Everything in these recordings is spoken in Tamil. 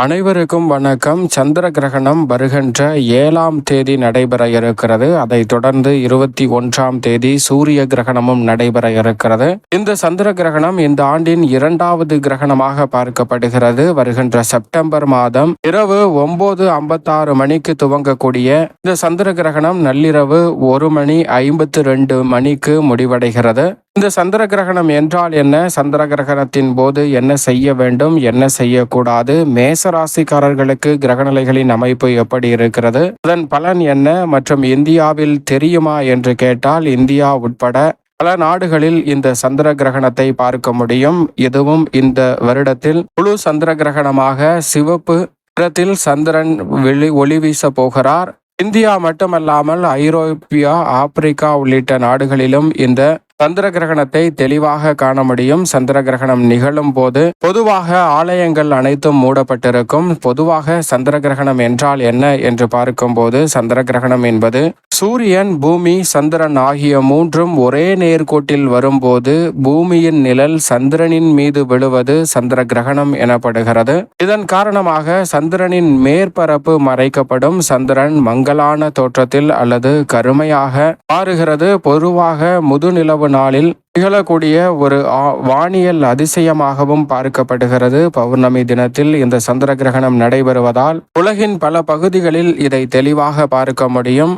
அனைவருக்கும் வணக்கம். சந்திர கிரகணம் வருகின்ற ஏழாம் தேதி நடைபெற இருக்கிறது. அதை தொடர்ந்து இருபத்தி ஒன்றாம் தேதி சூரிய கிரகணமும் நடைபெற இருக்கிறது. இந்த சந்திர கிரகணம் இந்த ஆண்டின் இரண்டாவது கிரகணமாக பார்க்கப்படுகிறது. வருகின்ற செப்டம்பர் மாதம் இரவு ஒன்பது ஐம்பத்தாறு மணிக்கு துவங்கக்கூடிய இந்த சந்திர கிரகணம் நள்ளிரவு ஒரு மணி ஐம்பத்து ரெண்டு மணிக்கு முடிவடைகிறது. இந்த சந்திர கிரகணம் என்றால் என்ன? சந்திர கிரகணத்தின் போது என்ன செய்ய வேண்டும்? என்ன செய்யக்கூடாது? மேச ராசிக்காரர்களுக்கு கிரகநிலைகளின் அமைப்பு எப்படி இருக்கிறது? அதன் பலன் என்ன? மற்றும் இந்தியாவில் தெரியுமா என்று கேட்டால் இந்தியா உட்பட பல நாடுகளில் இந்த சந்திர கிரகணத்தை பார்க்க முடியும். இதுவும் இந்த வருடத்தில் முழு சந்திர கிரகணமாக சிவப்பு நிறத்தில் சந்திரன் வெளி ஒளி வீச போகிறார். இந்தியா மட்டுமல்லாமல் ஐரோப்பியா ஆப்பிரிக்கா உள்ளிட்ட நாடுகளிலும் இந்த சந்திர கிரகணத்தை தெளிவாக காண முடியும். சந்திர கிரகணம் நிகழும் போது பொதுவாக ஆலயங்கள் அனைத்தும் மூடப்பட்டிருக்கும். பொதுவாக சந்திர கிரகணம் என்றால் என்ன என்று பார்க்கும்போது சந்திர கிரகணம் என்பது சூரியன் பூமி சந்திரன் ஆகிய மூன்றும் ஒரே நேர்கோட்டில் வரும்போது பூமியின் நிழல் சந்திரனின் மீது விழுவது சந்திர கிரகணம் எனப்படுகிறது. இதன் காரணமாக சந்திரனின் மேற்பரப்பு மறைக்கப்படும். சந்திரன் மங்கலான தோற்றத்தில் அல்லது கருமையாக மாறுகிறது. பொதுவாக முதுநிலவு நாளில் நிகழக்கூடிய ஒரு வானியல் அதிசயமாகவும் பார்க்கப்படுகிறது. பௌர்ணமி தினத்தில் இந்த சந்திர கிரகணம் நடைபெறுவதால் உலகின் பல பகுதிகளில் இதை தெளிவாக பார்க்க முடியும்.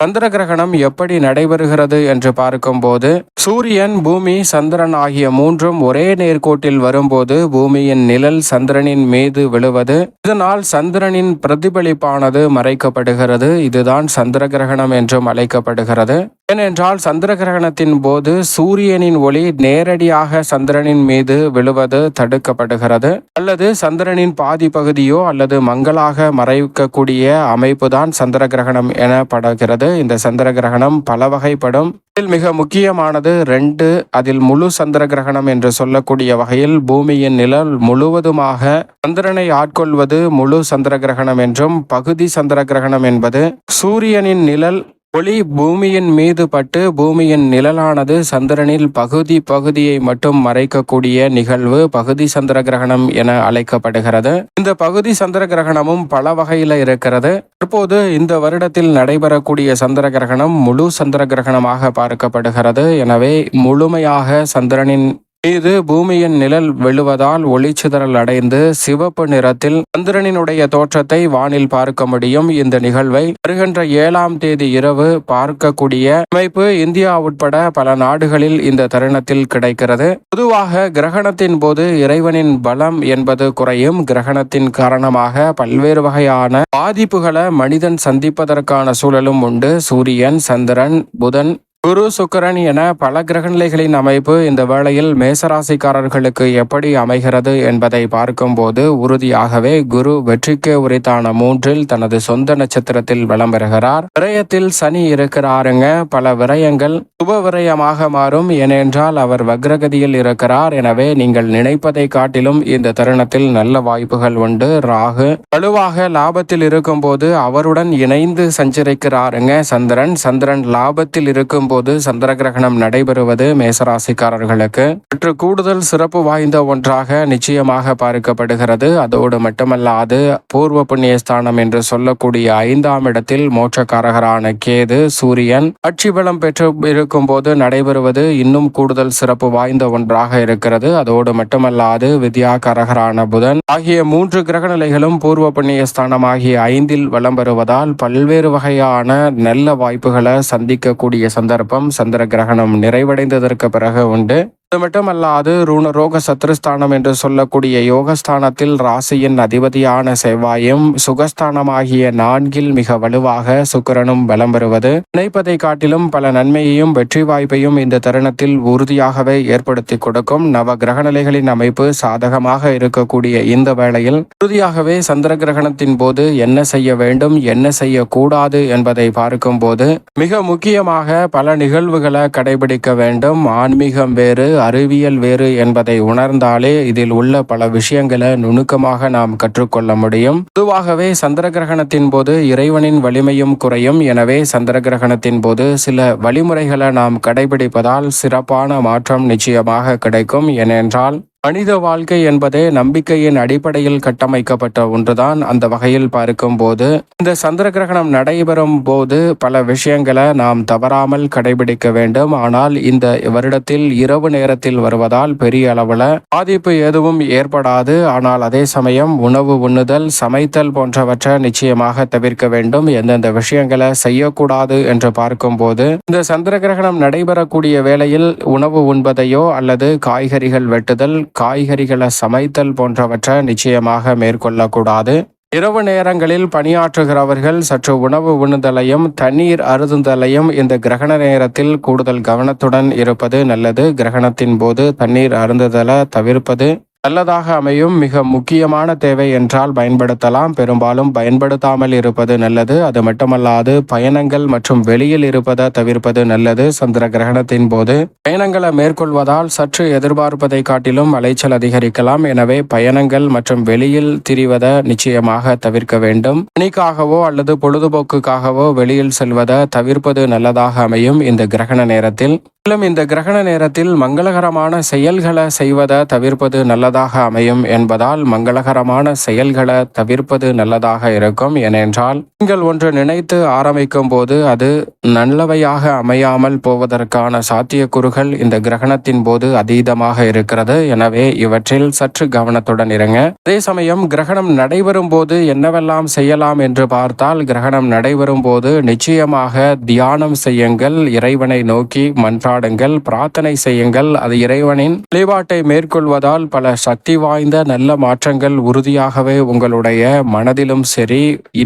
சந்திர கிரகணம் எப்படி நடைபெறுகிறது என்று பார்க்கும்போது சூரியன் பூமி சந்திரன் ஆகிய மூன்றும் ஒரே நேர்கோட்டில் வரும்போது பூமியின் நிழல் சந்திரனின் மீது விழுவது இதனால் சந்திரனின் பிரதிபலிப்பானது மறைக்கப்படுகிறது. இதுதான் சந்திர கிரகணம் என்றும் அழைக்கப்படுகிறது. ஏனென்றால் சந்திர கிரகணத்தின் போது சூரியனின் ஒளி நேரடியாக சந்திரனின் மீது விழுவது தடுக்கப்படுகிறது. அல்லது சந்திரனின் பாதி பகுதியோ அல்லது மங்களாக மறைக்கக்கூடிய அமைப்புதான் சந்திர கிரகணம் எனப்படுகிறது. இந்த சந்திர கிரகணம் பல வகைப்படும் இதில் மிக முக்கியமானது ரெண்டு அதில் முழு சந்திர கிரகணம் என்று சொல்லக்கூடிய வகையில் பூமியின் நிழல் முழுவதுமாக சந்திரனை ஆட்கொள்வது முழு சந்திர கிரகணம் என்றும் பகுதி சந்திர கிரகணம் என்பது சூரியனின் நிழல் ஒளி பூமியின் மீது பட்டு பூமியின் நிழலானது சந்திரனில் பகுதி பகுதியை மட்டும் மறைக்கக்கூடிய நிகழ்வு பகுதி சந்திர கிரகணம் என அழைக்கப்படுகிறது. இந்த பகுதி சந்திர கிரகணமும் பல வகையில இருக்கிறது. தற்போது இந்த வருடத்தில் நடைபெறக்கூடிய சந்திர கிரகணம் முழு சந்திர கிரகணமாக பார்க்கப்படுகிறது. எனவே முழுமையாக சந்திரனின் இது பூமியின் நிழல் விழுவதால் ஒளிச்சிதறல் அடைந்து சிவப்பு நிறத்தில் சந்திரனினுடைய தோற்றத்தை வானில் பார்க்க முடியும். இந்த நிகழ்வை வருகின்ற ஏழாம் தேதி இரவு பார்க்கக்கூடிய அமைப்பு இந்தியா உட்பட பல நாடுகளில் இந்த தருணத்தில் கிடைக்கிறது. பொதுவாக கிரகணத்தின் போது இறைவனின் பலம் என்பது குறையும். கிரகணத்தின் காரணமாக பல்வேறு வகையான பாதிப்புகளை மனிதன் சந்திப்பதற்கான சூழலும் உண்டு. சூரியன் சந்திரன் புதன் குரு சுக்கரன் என பல கிரகநிலைகளின் அமைப்பு இந்த வேளையில் மேசராசிக்காரர்களுக்கு எப்படி அமைகிறது என்பதை பார்க்கும்போது உறுதியாகவே குரு வெற்றிக்கு உரித்தான மூன்றில் தனது சொந்த நட்சத்திரத்தில் விளம்பெறுகிறார் விரயத்தில் சனி இருக்கிறாருங்க. பல விரயங்கள் சுப விரயமாக மாறும். ஏனென்றால் அவர் வக்ரகதியில் இருக்கிறார். எனவே நீங்கள் நினைப்பதை காட்டிலும் இந்த தருணத்தில் நல்ல வாய்ப்புகள் உண்டு. ராகு வலுவாக லாபத்தில் இருக்கும்போது அவருடன் இணைந்து சஞ்சரிக்கிறாருங்க. சந்திரன் சந்திரன் லாபத்தில் இருக்கும் போது சந்திர கிரகணம் நடைபெறுவது மேசராசிக்காரர்களுக்கு. சற்று கூடுதல் சிறப்பு வாய்ந்த ஒன்றாக நிச்சயமாக பார்க்கப்படுகிறது. அதோடு மட்டுமல்லாது பூர்வ புண்ணியஸ்தானம் என்று சொல்லக்கூடிய ஐந்தாம் இடத்தில் மோட்சக்காரகரான கேது சூரியன் ஆட்சி பலம் பெற்று இருக்கும் போது நடைபெறுவது இன்னும் கூடுதல் சிறப்பு வாய்ந்த ஒன்றாக இருக்கிறது. அதோடு மட்டுமல்லாது வித்யாகாரகரான புதன் ஆகிய மூன்று கிரகநிலைகளும் பூர்வ புண்ணியஸ்தானம் ஆகிய ஐந்தில் வலம் வருவதால் பல்வேறு வகையான நல்ல வாய்ப்புகளை சந்திக்கக்கூடிய சந்தர்ப்பம் சந்தர்ப்பம் சந்திர கிரகணம் நிறைவடைந்ததற்கு பிறகு உண்டு. அது மட்டுமல்லாது ரூண ரோக சத்ருஸ்தானம் என்று சொல்லக்கூடிய யோகஸ்தானத்தில் ராசியின் அதிபதியான செவ்வாயும் சுகஸ்தானமாகிய நான்கில் மிக வலுவாக சுக்கரனும் பலம் பெறுவது. நினைப்பதை காட்டிலும் பல நன்மையையும் வெற்றி வாய்ப்பையும் இந்த தருணத்தில் உறுதியாகவே ஏற்படுத்தி கொடுக்கும். நவ கிரகநிலைகளின் அமைப்பு சாதகமாக இருக்கக்கூடிய இந்த வேளையில் உறுதியாகவே சந்திர கிரகணத்தின் போது என்ன செய்ய வேண்டும் என்ன செய்யக்கூடாது என்பதை பார்க்கும்போது மிக முக்கியமாக பல நிகழ்வுகளை கடைபிடிக்க வேண்டும். ஆன்மீகம் வேறு அறிவியல் வேறு என்பதை உணர்ந்தாலே இதில் உள்ள பல விஷயங்களை நுணுக்கமாக நாம் கற்றுக்கொள்ள முடியும். பொதுவாகவே சந்திர கிரகணத்தின் போது இறைவனின் வலிமையும் குறையும். எனவே சந்திர கிரகணத்தின் போது சில வழிமுறைகளை நாம் கடைபிடிப்பதால் சிறப்பான மாற்றம் நிச்சயமாக கிடைக்கும். ஏனென்றால் மனித வாழ்க்கை என்பதே நம்பிக்கையின் அடிப்படையில் கட்டமைக்கப்பட்ட ஒன்றுதான். அந்த வகையில் பார்க்கும்போது இந்த சந்திர கிரகணம் நடைபெறும் போது பல விஷயங்களை நாம் தவறாமல் கடைபிடிக்க வேண்டும். ஆனால் இந்த வருடத்தில் இரவு நேரத்தில் வருவதால் பெரிய அளவில் பாதிப்பு எதுவும் ஏற்படாது. ஆனால் அதே சமயம் உணவு உண்ணுதல் சமைத்தல் போன்றவற்றை நிச்சயமாக தவிர்க்க வேண்டும். எந்தெந்த விஷயங்களை செய்யக்கூடாது என்று பார்க்கும்போது இந்த சந்திர கிரகணம் நடைபெறக்கூடிய வேளையில் உணவு உண்பதையோ அல்லது காய்கறிகள் வெட்டுதல் காய்கறிகளை சமைத்தல் போன்றவற்றை நிச்சயமாக மேற்கொள்ளக்கூடாது. இரவு நேரங்களில் பணியாற்றுகிறவர்கள் சற்று உணவு உண்ணுதலையும் தண்ணீர் அருந்துதலையும் இந்த கிரகண நேரத்தில் கூடுதல் கவனத்துடன் இருப்பது நல்லது. கிரகணத்தின் போது தண்ணீர் அருந்துதலை தவிர்ப்பது நல்லதாக அமையும் மிக முக்கியமான தேவை என்றால் பயன்படுத்தலாம். பெரும்பாலும் பயன்படுத்தாமல் இருப்பது நல்லது. அது மட்டுமல்லாது பயணங்கள் மற்றும் வெளியில் இருப்பதை தவிர்ப்பது நல்லது. சந்திர கிரகணத்தின் போது பயணங்களை மேற்கொள்வதால் சற்று எதிர்பார்ப்பதை காட்டிலும் அலைச்சல் அதிகரிக்கலாம். எனவே பயணங்கள் மற்றும் வெளியில் திரிவதை நிச்சயமாக தவிர்க்க வேண்டும். பணிக்காகவோ அல்லது பொழுதுபோக்குக்காகவோ வெளியில் செல்வதை தவிர்ப்பது நல்லதாக அமையும் இந்த கிரகண நேரத்தில். மேலும் இந்த கிரகண நேரத்தில் மங்களகரமான செயல்களை செய்வதை தவிர்ப்பது நல்லதாக அமையும் என்பதால் மங்களகரமான செயல்களை தவிர்ப்பது நல்லதாக இருக்கும். ஏனென்றால் நீங்கள் ஒன்று நினைத்து ஆரம்பிக்கும் போது அது நல்லவையாக அமையாமல் போவதற்கான சாத்தியக்கூறுகள் இந்த கிரகணத்தின் போது அதீதமாக இருக்கிறது. எனவே இவற்றில் சற்று கவனத்துடன் இருங்க. அதே சமயம் கிரகணம் நடைபெறும் போது என்னவெல்லாம் செய்யலாம் என்று பார்த்தால் கிரகணம் நடைபெறும் போது நிச்சயமாக தியானம் செய்யுங்கள் இறைவனை நோக்கி மன்றாடுங்கள் பிரார்த்தனை செய்யுங்கள். அது இறைவனின் வழிபாட்டை மேற்கொள்வதால் பல சக்தி வாய்ந்த நல்ல மாற்றங்கள் உறுதியாகவே உங்களுடைய மனதிலும் சரி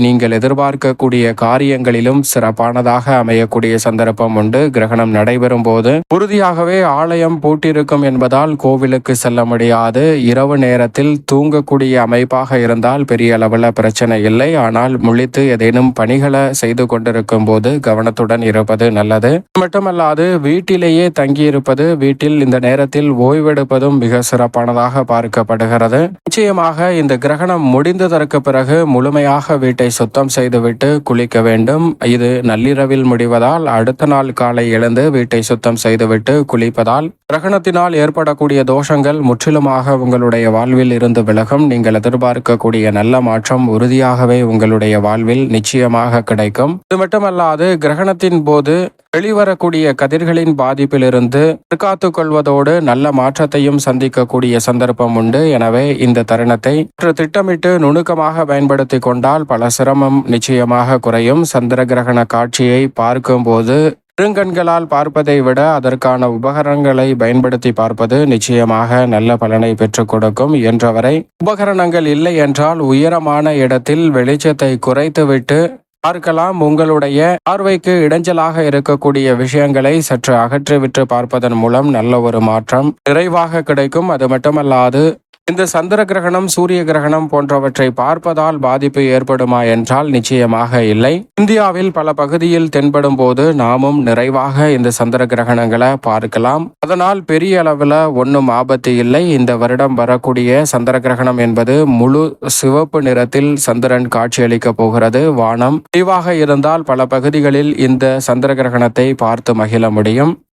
நீங்கள் எதிர்பார்க்கக்கூடிய காரியங்களிலும் சிறப்பானதாக அமையக்கூடிய சந்தர்ப்பம் உண்டு. கிரகணம் நடைபெறும் போது உறுதியாகவே ஆலயம் பூட்டிருக்கும் என்பதால் கோவிலுக்கு செல்ல முடியாது. இரவு நேரத்தில் தூங்கக்கூடிய அமைப்பாக இருந்தால் பெரிய அளவில் பிரச்சனை இல்லை. ஆனால் முழித்து ஏதேனும் பணிகளை செய்து கொண்டிருக்கும் போது கவனத்துடன் இருப்பது நல்லது. மட்டுமல்லாது வீட்டிலேயே தங்கியிருப்பது வீட்டில் இந்த நேரத்தில் ஓய்வெடுப்பதும் மிக சிறப்பானதாக பார்க்கப்படுகிறது. நிச்சயமாக இந்த கிரகணம் முடிந்ததற்கு பிறகு முழுமையாக வீட்டை சுத்தம் செய்துவிட்டு குளிக்க வேண்டும். இது நள்ளிரவில் முடிவதால் அடுத்த நாள் காலை எழுந்து வீட்டை சுத்தம் செய்துவிட்டு குளிப்பதால் கிரகணத்தினால் ஏற்படக்கூடிய தோஷங்கள் முற்றிலுமாக உங்களுடைய வாழ்வில் இருந்து விலகும். நீங்கள் எதிர்பார்க்கக்கூடிய நல்ல மாற்றம் உறுதியாகவே உங்களுடைய வாழ்வில் நிச்சயமாக கிடைக்கும். இது மட்டுமல்லாது கிரகணத்தின் போது வெளிவரக்கூடிய கதிர்களின் பாதிப்பிலிருந்து தற்காத்துக் கொள்வதோடு நல்ல மாற்றத்தையும் சந்திக்கக்கூடிய சந்தர்ப்பம் உண்டு. எனவே இந்த தருணத்தை சற்று திட்டமிட்டு நுணுக்கமாக பயன்படுத்தி கொண்டால் பல சிரமம் நிச்சயமாக குறையும். சந்திர கிரகண காட்சியை பார்க்கும்போது பெருங்கண்களால் பார்ப்பதை விட அதற்கான உபகரணங்களை பயன்படுத்தி பார்ப்பது நிச்சயமாக நல்ல பலனை பெற்றுக் கொடுக்கும். என்றவரை உபகரணங்கள் இல்லை என்றால் உயரமான இடத்தில் வெளிச்சத்தை குறைத்துவிட்டு பார்க்கலாம். உங்களுடைய பார்வைக்கு இடைஞ்சலாக இருக்கக்கூடிய விஷயங்களை சற்று அகற்றிவிட்டு பார்ப்பதன் மூலம் நல்ல ஒரு மாற்றம் நிறைவாக கிடைக்கும். அது மட்டுமல்லாது இந்த சந்திர கிரகணம் சூரிய கிரகணம் போன்றவற்றை பார்ப்பதால் பாதிப்பு ஏற்படுமா என்றால் நிச்சயமாக இல்லை. இந்தியாவில் பல பகுதியில் தென்படும் போது நாமும் நிறைவாக இந்த சந்திர கிரகணங்களை பார்க்கலாம். அதனால் பெரிய அளவில் ஒன்றும் ஆபத்து இல்லை. இந்த வருடம் வரக்கூடிய சந்திர கிரகணம் என்பது முழு சிவப்பு நிறத்தில் சந்திரன் காட்சியளிக்க போகிறது. வானம் தெளிவாக இருந்தால் பல பகுதிகளில் இந்த சந்திர கிரகணத்தை பார்த்து மகிழ முடியும்.